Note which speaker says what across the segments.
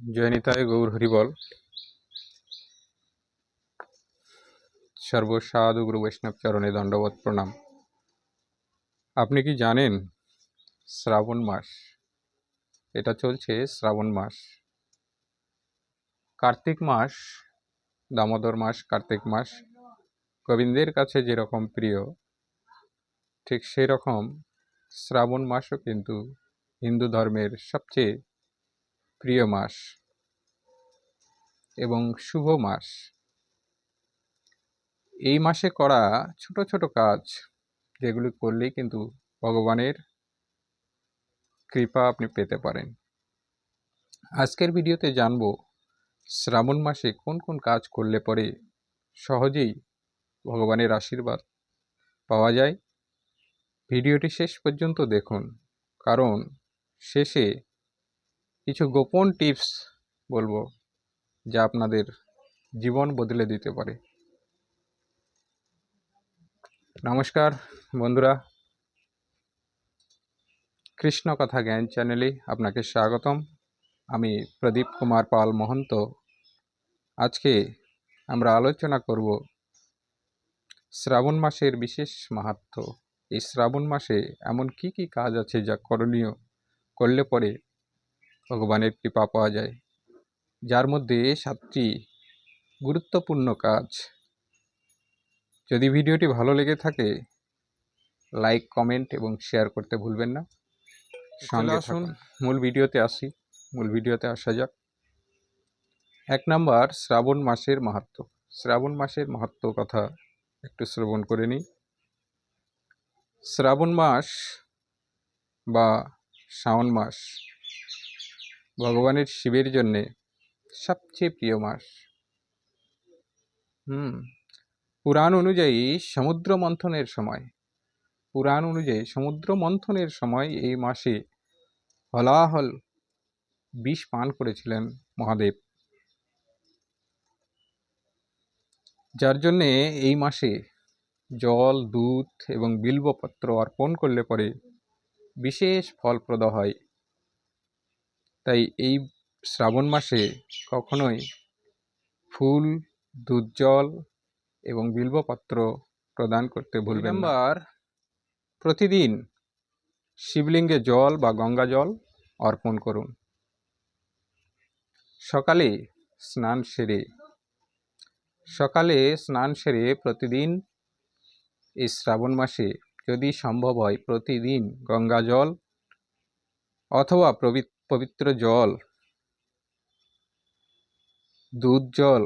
Speaker 1: জয়নিতায় গৌর হরিবল। সর্বসাধু গুরু বৈষ্ণব চরণে দণ্ডবত প্রণাম। আপনি কি জানেন শ্রাবণ মাস? এটা চলছে শ্রাবণ মাস। কার্তিক মাস, দামোদর মাস, কার্তিক মাস গোবিন্দের কাছে যেরকম প্রিয়, ঠিক সেই রকম শ্রাবণ মাসও কিন্তু হিন্দু ধর্মের সবচেয়ে প্রিয় মাস এবং শুভ মাস। এই মাসে করা ছোট ছোট কাজ যেগুলি করলেই কিন্তু ভগবানের কৃপা আপনি পেতে পারেন। আজকের ভিডিওতে জানব, শ্রাবণ মাসে কোন কোন কাজ করলে পরে সহজেই ভগবানের আশীর্বাদ পাওয়া যায়? ভিডিওটি শেষ পর্যন্ত দেখুন, কারণ শেষে কিছু গোপন টিপস বলব যা আপনাদের জীবন বদলে দিতে পারে। নমস্কার বন্ধুরা। কৃষ্ণ কথা জ্ঞান চ্যানেলে আপনাকে স্বাগতম। আমি প্রদীপ কুমার পাল মহন্ত। আজকে আমরা আলোচনা করব শ্রাবণ মাসের বিশেষ মাহাত্ম। এই শ্রাবণ মাসে এমন কি কি কাজ আছে যা করণীয় করলে পরে ভগবানের কৃপা পাওয়া যায়। যার মধ্যে সাতটি গুরুত্বপূর্ণ কাজ। যদি ভিডিওটি ভালো লেগে থাকে লাইক কমেন্ট এবং শেয়ার করতে ভুলবেন না। সঙ্গে আসুন। মূল ভিডিওতে আসি। মূল ভিডিওতে আসা যাক। এক নাম্বার শ্রাবণ মাসের মাহাত্ম। শ্রাবণ মাসের মাহাত্ম কথা একটু শ্রবণ করে নিই। শ্রাবণ মাস বা শ্রাবণ মাস ভগবানের শিবের জন্যে সবচেয়ে প্রিয় মাস। হুম, পুরাণ অনুযায়ী সমুদ্র মন্থনের সময়। পুরাণ অনুযায়ী সমুদ্র মন্থনের সময় এই মাসে হলাহল বিষ পান করেছিলেন মহাদেব। যার জন্যে এই মাসে জল, দুধ এবং বিল্বপত্র অর্পণ করলে পরে বিশেষ ফলপ্রদ হয়। তাই এই শ্রাবণ মাসে কখনোই ফুল দুধ জল এবং বিল্বপত্র প্রদান করতে ভুলবেন নাম্বার। প্রতিদিন শিবলিঙ্গে জল বা গঙ্গা জল অর্পণ করুন। সকালে স্নান সেরে সকালে স্নান সেরে প্রতিদিন এই শ্রাবণ মাসে যদি সম্ভব হয় প্রতিদিন গঙ্গা জল অথবা পবিত্র জল, দুধ জল।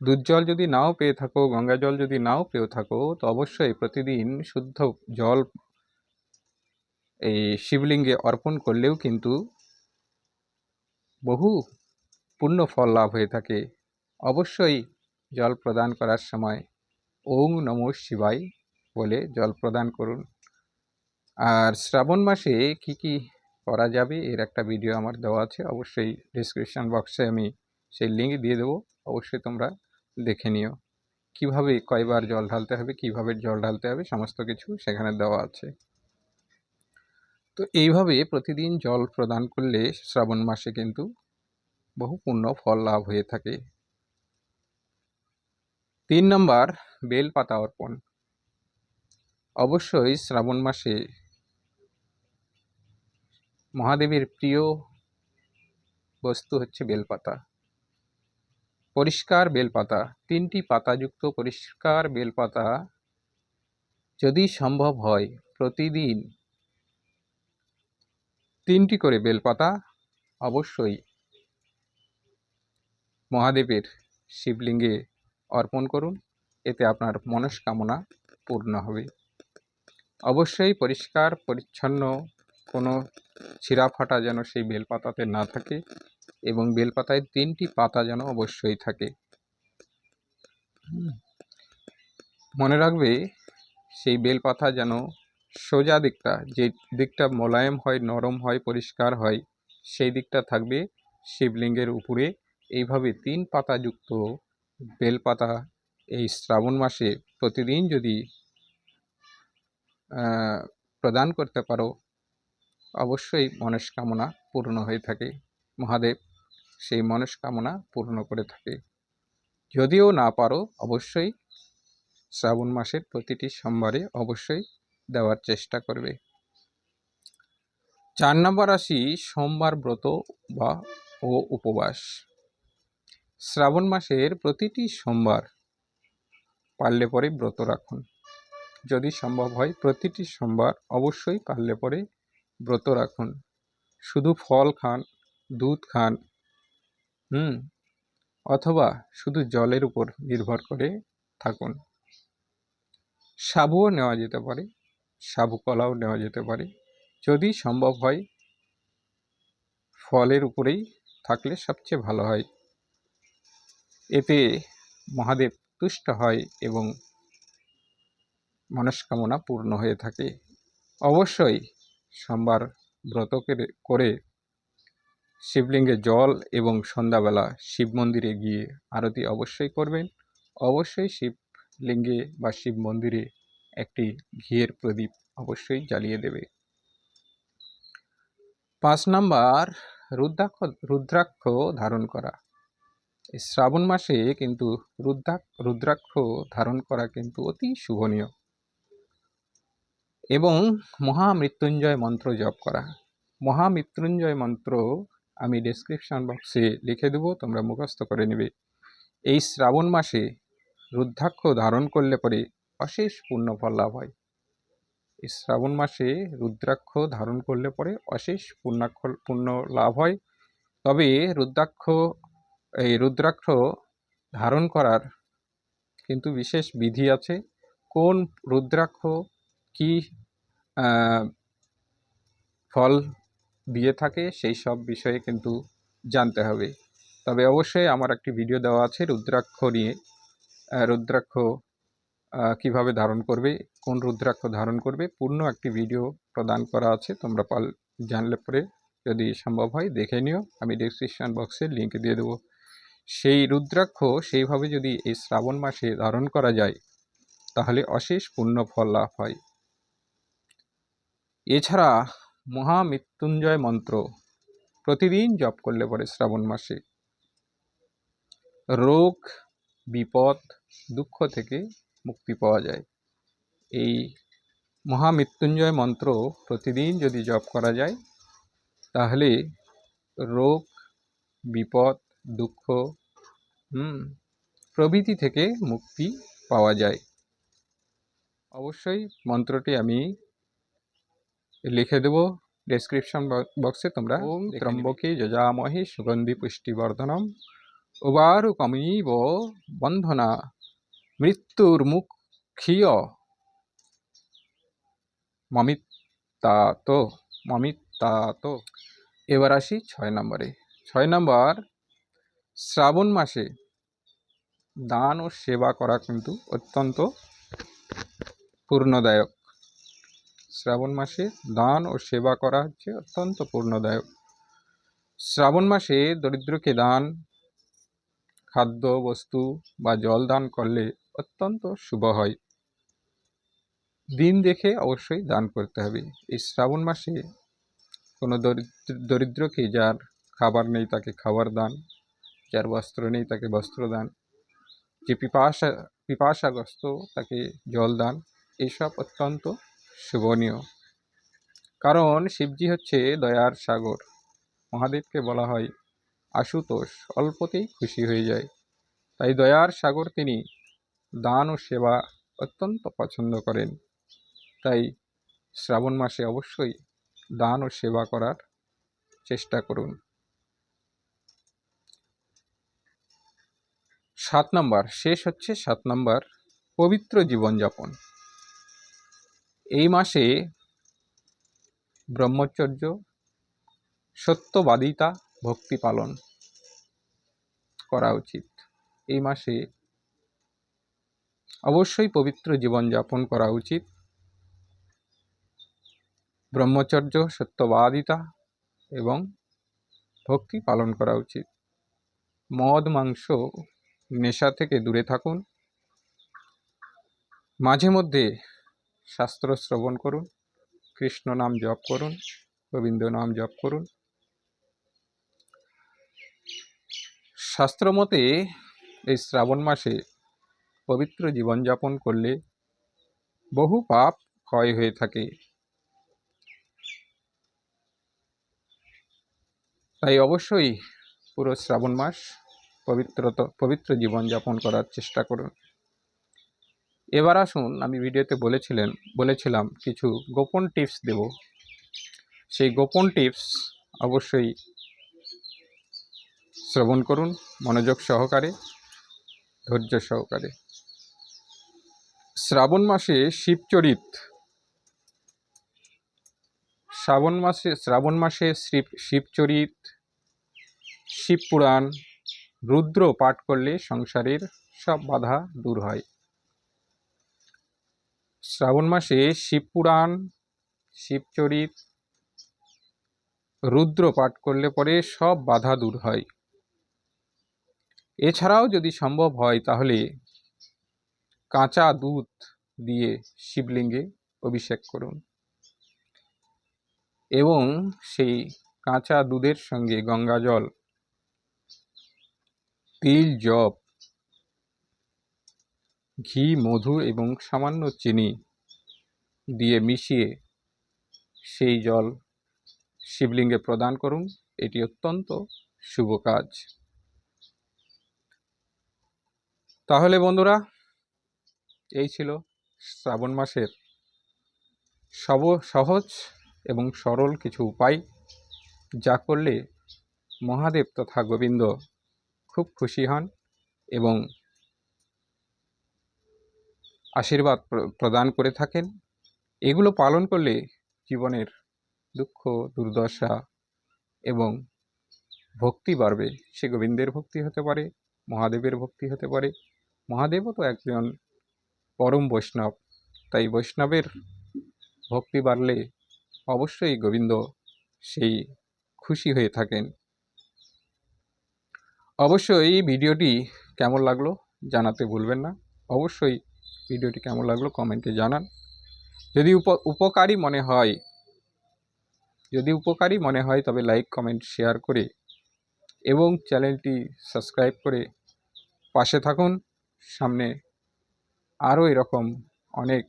Speaker 1: দুধ জল যদি নাও পেয়ে থাকো, গঙ্গা জল যদি নাও পেয়ে থাকো, তো অবশ্যই প্রতিদিন শুদ্ধ জল এই শিবলিঙ্গে অর্পণ করলেও কিন্তু বহু পূর্ণ ফল লাভ হয়ে থাকে। অবশ্যই জল প্রদান করার সময় ওং নম শিবাই বলে জল প্রদান করুন। আর শ্রাবণ মাসে কি কি করা যাবে, এর একটা ভিডিও আমার দেওয়া আছে, অবশ্যই ডিসক্রিপশান বক্সে আমি সেই লিঙ্ক দিয়ে দেবো, অবশ্যই তোমরা দেখে নিও। কীভাবে কয়বার জল ঢালতে হবে, কীভাবে জল ঢালতে হবে, সমস্ত কিছু সেখানে দেওয়া আছে। তো এইভাবে প্রতিদিন জল প্রদান করলে শ্রাবণ মাসে কিন্তু বহু পূর্ণ ফল লাভ হয়ে থাকে। তিন নম্বর বেলপাতা অর্পণ। অবশ্যই শ্রাবণ মাসে মহাদেবের প্রিয় বস্তু হচ্ছে বেলপাতা। পরিষ্কার বেলপাতা, তিনটি পাতাযুক্ত পরিষ্কার বেলপাতা যদি সম্ভব হয় প্রতিদিন তিনটি করে বেলপাতা অবশ্যই মহাদেবের শিবলিঙ্গে অর্পণ করুন। এতে আপনার মনস্কামনা পূর্ণ হবে। অবশ্যই পরিষ্কার, পরিচ্ছন্ন কোনো ছিঁড়া ফাটা যেন সেই বেলপাতাতে না থাকে এবং বেলপাতায় তিনটি পাতা যেন অবশ্যই থাকে। মনে রাখবে, সেই বেলপাতা যেন সোজা দিকটা, যে দিকটা মোলায়েম হয়, নরম হয়, পরিষ্কার হয়, সেই দিকটা থাকবে শিবলিঙ্গের উপরে। এইভাবে তিন পাতাযুক্ত বেলপাতা এই শ্রাবণ মাসে প্রতিদিন যদি প্রদান করতে পারো অবশ্যই মনস্কামনা পূর্ণ হয়ে থাকে। মহাদেব সেই মনস্কামনা পূর্ণ করে থাকে। যদিও না পারো, অবশ্যই শ্রাবণ মাসের প্রতিটি সোমবারে অবশ্যই দেওয়ার চেষ্টা করবে। চার নম্বর রাশি সোমবার ব্রত বা ও উপবাস। শ্রাবণ মাসের প্রতিটি সোমবার পারলে পরে ব্রত রাখুন। যদি সম্ভব হয় প্রতিটি সোমবার অবশ্যই পারলে পরে ব্রত রাখুন। শুধু ফল খান, দুধ খান, হুম, অথবা শুধু জলের উপর নির্ভর করে থাকুন। সাবুও নেওয়া যেতে পারে, সাবু কলাও নেওয়া যেতে পারে। যদি সম্ভব হয়, ফলের উপরেই থাকলে সবচেয়ে ভালো হয়। এতে মহাদেব তুষ্ট হয় এবং মনস্কামনা পূর্ণ হয়ে থাকে। অবশ্যই সোমবার ব্রত করে- শিবলিঙ্গে জল এবং সন্ধ্যাবেলা শিব মন্দিরে গিয়ে আরতি অবশ্যই করবেন। অবশ্যই শিবলিঙ্গে বা শিব মন্দিরে একটি ঘিয়ের প্রদীপ অবশ্যই জ্বালিয়ে দেবে। পাঁচ নাম্বার, রুদ্রাক্ষ রুদ্রাক্ষ ধারণ করা। শ্রাবণ মাসে কিন্তু রুদ্রাক্ষ রুদ্রাক্ষ ধারণ করা কিন্তু অতি শুভনীয়। এবং মহামৃত্যুঞ্জয় মন্ত্র জপ করা। মহামৃত্যুঞ্জয় মন্ত্র আমি ডেসক্রিপশন বক্সে লিখে দেবো, তোমরা মুখস্থ করে নেবে। এই শ্রাবণ মাসে রুদ্রাক্ষ ধারণ করলে পরে অশেষ পুণ্য ফল লাভ হয়। এই শ্রাবণ মাসে রুদ্রাক্ষ ধারণ করলে পরে অশেষ পুণ্যাক্ষ, পুণ্য লাভ হয়। তবে রুদ্রাক্ষ, এই রুদ্রাক্ষ ধারণ করার কিন্তু বিশেষ বিধি আছে। কোন রুদ্রাক্ষ কি ফল দিয়ে থাকে, সেই সব বিষয়ে কিন্তু জানতে হবে। তবে অবশ্যই আমার একটি ভিডিও দেওয়া আছে, রুদ্রাক্ষ নিয়ে। রুদ্রাক্ষ কীভাবে ধারণ করবে, কোন রুদ্রাক্ষ ধারণ করবে, পূর্ণ একটি ভিডিও প্রদান করা আছে, তোমরা পাল, জানলে পরে যদি সম্ভব হয়, দেখে নিও। আমি ডিসক্রিপশন বক্সে লিঙ্ক দিয়ে দেবো। সেই রুদ্রাক্ষ সেইভাবে যদি এই শ্রাবণ মাসে ধারণ করা যায়, তাহলে অশেষ পুণ্য ফল লাভ হয়। এছাড়া মহামৃত্যুঞ্জয় মন্ত্র প্রতিদিন জপ করলে পরে শ্রাবণ মাসে। রোগ, বিপদ, দুঃখ থেকে মুক্তি পাওয়া যায়। এই মহামৃত্যুঞ্জয় মন্ত্র প্রতিদিন যদি জপ করা যায়, তাহলে রোগ, বিপদ, দুঃখ প্রভৃতি থেকে মুক্তি পাওয়া যায়। অবশ্যই মন্ত্রটি আমি লিখে দেব ডেসক্রিপশন বক্সে তোমরা ওম ত্রম্বকে যজামহে সুগন্ধি পুষ্টিবর্ধনম। উবারু কমিব বন্ধনা মৃত্যুর মুখিয় মমিত্তাত মমিত্তাত। এবার আসি ছয় নম্বরে। ছয় নম্বর শ্রাবণ মাসে দান ও সেবা করা কিন্তু অত্যন্ত পূর্ণদায়ক। শ্রাবণ মাসে দান ও সেবা করা হচ্ছে অত্যন্ত পূর্ণদায়ক। শ্রাবণ মাসে দরিদ্রকে দান, খাদ্য, বস্তু বা জল দান করলে অত্যন্ত শুভ হয়। দিন দেখে অবশ্যই দান করতে হবে। এই শ্রাবণ মাসে কোনো দরিদ্র, দরিদ্রকে যার খাবার নেই তাকে খাবার দান, যার বস্ত্র নেই তাকে বস্ত্র দান, যে পিপাসা, পিপাসাগ্রস্ত তাকে জল দান এইসব অত্যন্ত শুভনীয়। কারণ শিবজি হচ্ছে দয়ার সাগর। মহাদেবকে বলা হয় আশুতোষ, অল্পতেই খুশি হয়ে যায়। তাই দয়ার সাগর তিনি দান ও সেবা অত্যন্ত পছন্দ করেন। তাই শ্রাবণ মাসে অবশ্যই দান ও সেবা করার চেষ্টা করুন। সাত নম্বর, শেষ হচ্ছে সাত নম্বর, পবিত্র জীবনযাপন। এই মাসে ব্রহ্মচর্য সত্যবাদিতা ভক্তি পালন করা উচিত। এই মাসে অবশ্যই পবিত্র জীবনযাপন করা উচিত। ব্রহ্মচর্য সত্যবাদিতা এবং ভক্তি পালন করা উচিত। মদ, মাংস, নেশা থেকে দূরে থাকুন। মাঝে মধ্যে শাস্ত্র শ্রবণ করুন, কৃষ্ণ নাম জপ করুন, গোবিন্দ নাম জপ করুন। শাস্ত্রমতে এই শ্রাবণ মাসে পবিত্র জীবনযাপন করলে বহু পাপ ক্ষয় হয়ে থাকে। তাই অবশ্যই পুরো শ্রাবণ মাস পবিত্রত, পবিত্র জীবনযাপন করার চেষ্টা করুন। এবার আসুন, আমি ভিডিওতে বলেছিলেন, বলেছিলাম কিছু গোপন টিপস দেব। সেই গোপন টিপস অবশ্যই শ্রবণ করুন, মনোযোগ সহকারে, ধৈর্য সহকারে। শ্রাবণ মাসে শিবচরিত শ্রাবণ মাসে শ্রাবণ মাসে শিব শিবচরিত শিবপুরাণ রুদ্র পাঠ করলে সংসারের সব বাধা দূর হয়। শ্রাবণ মাসে শিবপুরাণ শিবচরিত রুদ্র পাঠ করলে পরে সব বাধা দূর হয়। এছাড়াও যদি সম্ভব হয় তাহলে কাঁচা দুধ দিয়ে শিবলিঙ্গে অভিষেক করুন এবং সেই কাঁচা দুধের সঙ্গে গঙ্গা জল তিল, জব ঘি, মধু এবং সামান্য চিনি দিয়ে মিশিয়ে সেই জল শিবলিঙ্গে প্রদান করুন। এটি অত্যন্ত শুভ কাজ। তাহলে বন্ধুরা, এই ছিল শ্রাবণ মাসের সব সহজ এবং সরল কিছু উপায়। যা করলে মহাদেব তথা গোবিন্দ খুব খুশি হন এবং আশীর্বাদ প্র- প্রদান করে থাকেন। এগুলো পালন করলে জীবনের দুঃখ, দুর্দশা এবং ভক্তি বাড়বে। সে গোবিন্দের ভক্তি হতে পারে, মহাদেবের ভক্তি হতে পারে। মহাদেবও তো একজন পরম বৈষ্ণব, তাই বৈষ্ণবের ভক্তি বাড়লে অবশ্যই গোবিন্দ সেই খুশি হয়ে থাকেন। অবশ্যই এই ভিডিওটি কেমন লাগল জানাতে ভুলবেন না। অবশ্যই ভিডিওটি কেমন লাগল কমেন্টে জানান। যদি উপ, উপকারী মনে হয়, যদি উপকারী মনে হয় তবে লাইক, কমেন্ট, শেয়ার করে এবং চ্যানেলটি সাবস্ক্রাইব করে পাশে থাকুন। সামনে আরও এরকম অনেক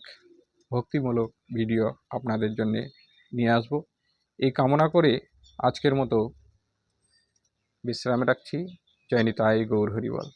Speaker 1: ভক্তিমূলক ভিডিও আপনাদের জন্য নিয়ে আসব। এই কামনা করে আজকের মতো বিশ্রামে রাখছি। জয়নিতাই গৌর হরিবল।